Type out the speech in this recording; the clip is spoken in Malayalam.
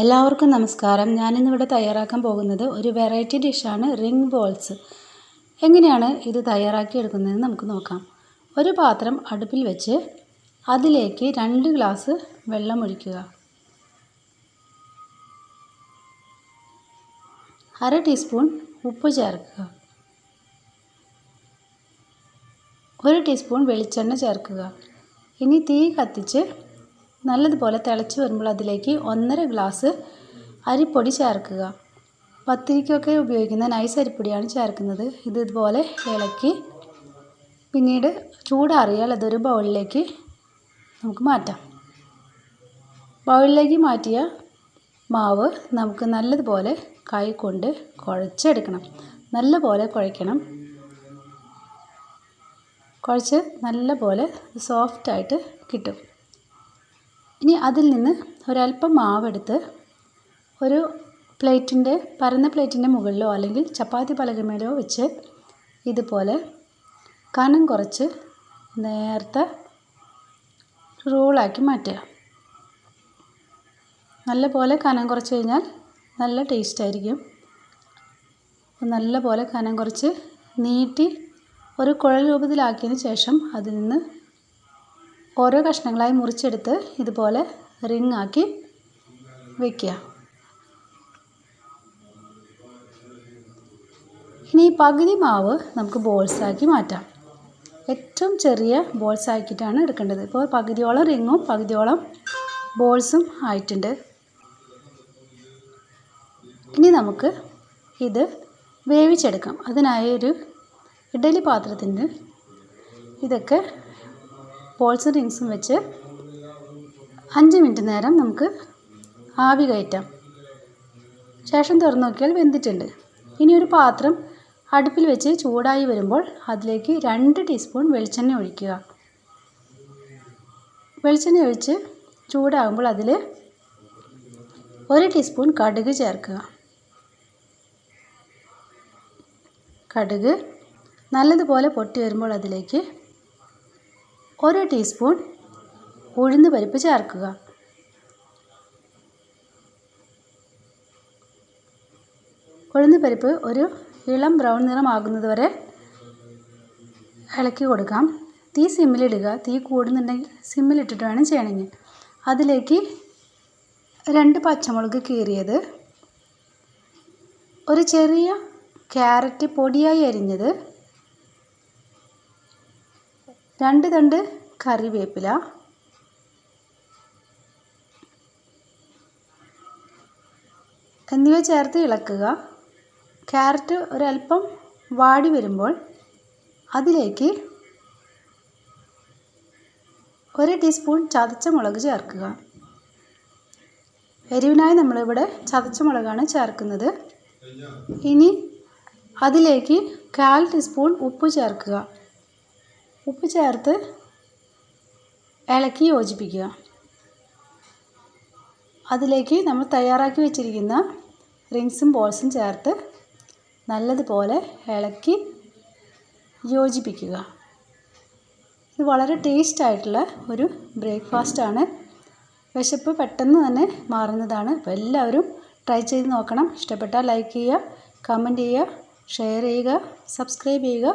എല്ലാവർക്കും നമസ്കാരം. ഞാനിന്നിവിടെ തയ്യാറാക്കാൻ പോകുന്നത് ഒരു വെറൈറ്റി ഡിഷാണ് റിംഗ് ബോൾസ് എങ്ങനെയാണ് ഇത് തയ്യാറാക്കി എടുക്കുന്നതെന്ന് നമുക്ക് നോക്കാം. ഒരു പാത്രം അടുപ്പിൽ വെച്ച് അതിലേക്ക് രണ്ട് ഗ്ലാസ് വെള്ളം ഒഴിക്കുക. അര ടീസ്പൂൺ ഉപ്പ് ചേർക്കുക. ഒരു ടീസ്പൂൺ വെളിച്ചെണ്ണ ചേർക്കുക. ഇനി തീ കത്തിച്ച് നല്ലതുപോലെ തിളച്ച് വരുമ്പോൾ അതിലേക്ക് ഒന്നര ഗ്ലാസ് അരിപ്പൊടി ചേർക്കുക. പത്തിരിക്കൊക്കെ ഉപയോഗിക്കുന്ന നൈസ് അരിപ്പൊടിയാണ് ചേർക്കുന്നത്. ഇത് ഇതുപോലെ ഇളക്കി പിന്നീട് ചൂടാറിയാൽ അതൊരു ബൗളിലേക്ക് നമുക്ക് മാറ്റാം. ബൗളിലേക്ക് മാറ്റിയ മാവ് നമുക്ക് നല്ലതുപോലെ കൈ കൊണ്ട് കുഴച്ചെടുക്കണം. നല്ലപോലെ കുഴയ്ക്കണം. കുഴച്ച് നല്ലപോലെ സോഫ്റ്റായിട്ട് കിട്ടും. ഇനി അതിൽ നിന്ന് ഒരല്പം മാവെടുത്ത് ഒരു പ്ലേറ്റിന്റെ പരന്ന പ്ലേറ്റിന്റെ മുകളിലോ അല്ലെങ്കിൽ ചപ്പാത്തി പലകമേലോ വെച്ച് ഇതുപോലെ കനം കുറച്ച് നേർത്ത റോളാക്കി മാറ്റുക. നല്ലപോലെ കനം കുറച്ച് കഴിഞ്ഞാൽ നല്ല ടേസ്റ്റ് ആയിരിക്കും. നല്ലപോലെ കനം കുറച്ച് നീട്ടി ഒരു കുഴൽ രൂപത്തിലാക്കിയതിന് ശേഷം അതിൽ നിന്ന് ഓരോ കഷ്ണങ്ങളായി മുറിച്ചെടുത്ത് ഇതുപോലെ റിങ് ആക്കി വയ്ക്കുക ഇനി പകുതി മാവ് നമുക്ക് ബോൾസാക്കി മാറ്റാം. ഏറ്റവും ചെറിയ ബോൾസ് ആക്കിയിട്ടാണ് എടുക്കേണ്ടത്. ഇപ്പോൾ പകുതിയോളം റിങ്ങും പകുതിയോളം ബോൾസും ആയിട്ടുണ്ട്. ഇനി നമുക്ക് ഇത് വേവിച്ചെടുക്കാം. അതിനായി ഒരു ഇഡലി പാത്രത്തിന്റെ ഇതൊക്കെ ബോൾസും റിങ്സും വെച്ച് അഞ്ച് മിനിറ്റ് നേരം നമുക്ക് ആവി കയറ്റാം. ശേഷം തുറന്നു നോക്കിയാൽ വെന്തിട്ടുണ്ട്. ഇനി ഒരു പാത്രം അടുപ്പിൽ വെച്ച് ചൂടായി വരുമ്പോൾ അതിലേക്ക് രണ്ട് ടീസ്പൂൺ വെളിച്ചെണ്ണ ഒഴിക്കുക. വെളിച്ചെണ്ണ ഒഴിച്ച് ചൂടാകുമ്പോൾ അതിൽ ഒരു ടീസ്പൂൺ കടുക് ചേർക്കുക. കടുക് നല്ലതുപോലെ പൊട്ടി വരുമ്പോൾ അതിലേക്ക് ഒരു ടീസ്പൂൺ ഉഴുന്ന് പരിപ്പ് ചേർക്കുക. ഉഴുന്ന് പരിപ്പ് ഒരു ഇളം ബ്രൗൺ നിറമാകുന്നത് വരെ ഇളക്കി കൊടുക്കാം. തീ സിമ്മിലിടുക. തീ കൂടുന്നുണ്ടെങ്കിൽ സിമ്മിലിട്ടിട്ട് വേണം ചെയ്യണമെങ്കിൽ അതിലേക്ക് രണ്ട് പച്ചമുളക് കീറിയത്. ഒരു ചെറിയ ക്യാരറ്റ് പൊടിയായി അരിഞ്ഞത്. രണ്ട് തണ്ട് കറിവേപ്പില. എന്നിവ ചേർത്ത് ഇളക്കുക. ക്യാരറ്റ് ഒരല്പം വാടി വരുമ്പോൾ അതിലേക്ക് ഒരു ടീസ്പൂൺ ചതച്ച മുളക് ചേർക്കുക. എരിവിനായി നമ്മളിവിടെ ചതച്ച മുളകാണ് ചേർക്കുന്നത്. ഇനി അതിലേക്ക് കാൽ ടീസ്പൂൺ ഉപ്പ് ചേർക്കുക. ഉപ്പ് ചേർത്ത് ഇളക്കി യോജിപ്പിക്കുക. അതിലേക്ക് നമ്മൾ തയ്യാറാക്കി വെച്ചിരിക്കുന്ന റിങ്സും ബോൾസും ചേർത്ത് നല്ലതുപോലെ ഇളക്കി യോജിപ്പിക്കുക. ഇത് വളരെ ടേസ്റ്റ് ആയിട്ടുള്ള ഒരു ബ്രേക്ക്ഫാസ്റ്റാണ് വിശപ്പ് പെട്ടെന്ന് തന്നെ മാറുന്നതാണ്. അപ്പോൾ എല്ലാവരും ട്രൈ ചെയ്ത് നോക്കണം. ഇഷ്ടപ്പെട്ടാൽ ലൈക്ക് ചെയ്യുക കമന്റ് ചെയ്യുക ഷെയർ ചെയ്യുക സബ്സ്ക്രൈബ് ചെയ്യുക.